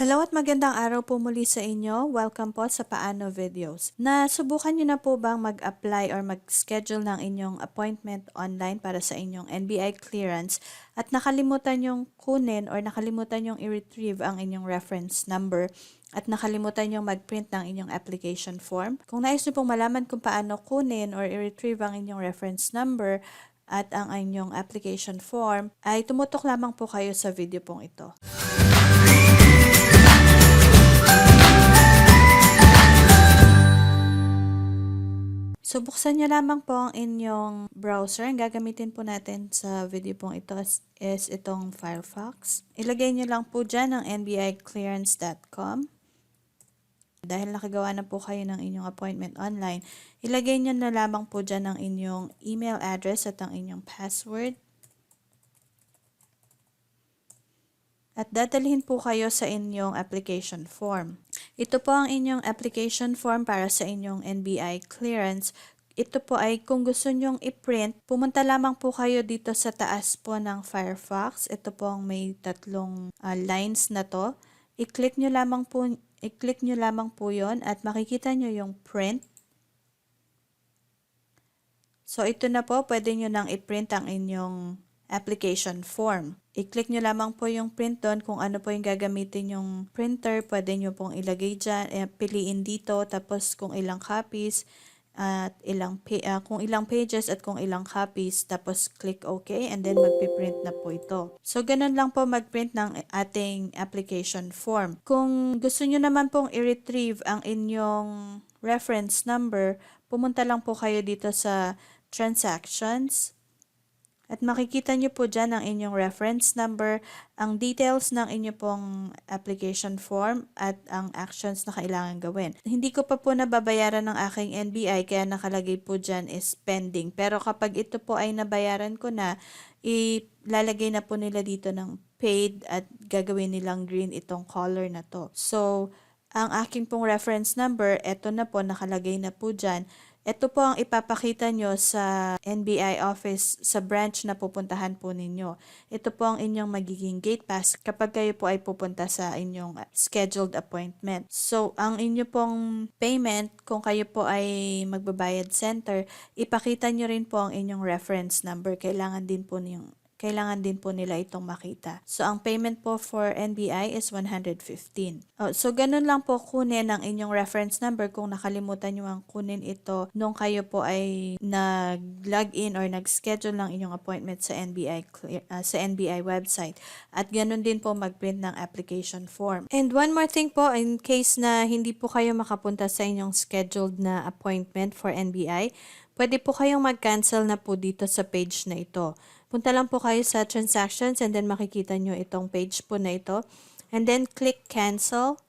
Hello at magandang araw po muli sa inyo. Welcome po sa Paano Videos. Nasubukan niyo na po bang mag-apply or mag-schedule ng inyong appointment online para sa inyong NBI clearance at nakalimutan yung kunin or nakalimutan yung i-retrieve ang inyong reference number at nakalimutan yung mag-print ng inyong application form? Kung nais niyo pong malaman kung paano kunin or i-retrieve ang inyong reference number at ang inyong application form, ay tumutok lamang po kayo sa video pong ito. So, buksan nyo lamang po ang inyong browser. Ang gagamitin po natin sa video pong ito is, is itong Firefox. Ilagay nyo lang po dyan ang nbiclearance.com. Dahil nakagawa na po kayo ng inyong appointment online, ilagay nyo na lamang po dyan ang inyong email address at ang inyong password. At dadalhin po kayo sa inyong application form. Ito po ang inyong application form para sa inyong NBI clearance. Ito po ay kung gusto nyong i-print, pumunta lamang po kayo dito sa taas po ng Firefox. Ito po ang may tatlong uh, lines na to. I-click nyo lamang po, i-click nyo lamang po yon at makikita nyo yung print. So ito na po, pwede nyo nang i-print ang inyong application form. I-click nyo lamang po yung print doon kung ano po yung gagamitin yung printer. Pwede nyo pong ilagay dyan, eh, piliin dito, tapos kung ilang copies, at ilang uh, kung ilang pages at kung ilang copies tapos click OK and then magpi-print na po ito. So ganun lang po mag-print ng ating application form. Kung gusto niyo naman pong i-retrieve ang inyong reference number, pumunta lang po kayo dito sa transactions at makikita nyo po dyan ang inyong reference number, ang details ng inyo pong application form at ang actions na kailangan gawin. Hindi ko pa po nababayaran ng aking NBI kaya nakalagay po dyan is pending. Pero kapag ito po ay nabayaran ko na, ilalagay na po nila dito ng paid at gagawin nilang green itong color na to. So, ang aking pong reference number, eto na po, nakalagay na po dyan. Ito po ang ipapakita nyo sa NBI office sa branch na pupuntahan po ninyo. Ito po ang inyong magiging gate pass kapag kayo po ay pupunta sa inyong scheduled appointment. So, ang inyo pong payment, kung kayo po ay magbabayad center, ipakita nyo rin po ang inyong reference number. Kailangan din po yung kailangan din po nila itong makita. So, ang payment po for NBI is 115. Oh, so, ganun lang po kunin ang inyong reference number kung nakalimutan nyo ang kunin ito nung kayo po ay nag-login or nag-schedule ng inyong appointment sa NBI, uh, sa NBI website. At ganun din po mag-print ng application form. And one more thing po, in case na hindi po kayo makapunta sa inyong scheduled na appointment for NBI, pwede po kayong mag-cancel na po dito sa page na ito. Punta lang po kayo sa transactions and then makikita nyo itong page po na ito. And then click cancel.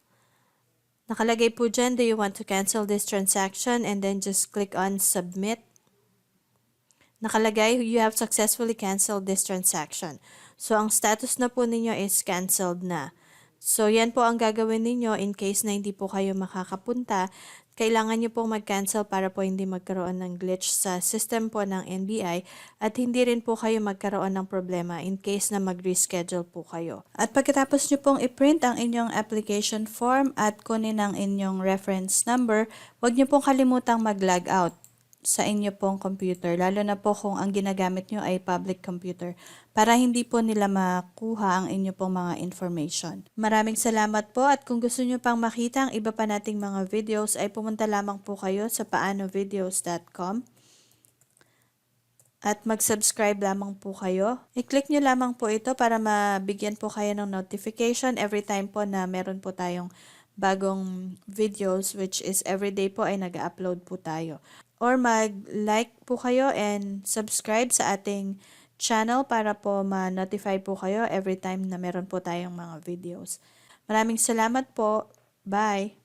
Nakalagay po dyan, do you want to cancel this transaction? And then just click on submit. Nakalagay, you have successfully canceled this transaction. So, ang status na po ninyo is canceled na. So, yan po ang gagawin ninyo in case na hindi po kayo makakapunta kailangan nyo pong mag-cancel para po hindi magkaroon ng glitch sa system po ng NBI at hindi rin po kayo magkaroon ng problema in case na mag-reschedule po kayo. At pagkatapos nyo pong i-print ang inyong application form at kunin ang inyong reference number, huwag nyo pong kalimutang mag-log out sa inyo pong computer, lalo na po kung ang ginagamit nyo ay public computer, para hindi po nila makuha ang inyo pong mga information. Maraming salamat po at kung gusto nyo pang makita ang iba pa nating mga videos ay pumunta lamang po kayo sa paanovideos.com at mag-subscribe lamang po kayo. I-click nyo lamang po ito para mabigyan po kayo ng notification every time po na meron po tayong bagong videos which is everyday po ay nag-upload po tayo or mag-like po kayo and subscribe sa ating channel para po ma-notify po kayo every time na meron po tayong mga videos. Maraming salamat po. Bye!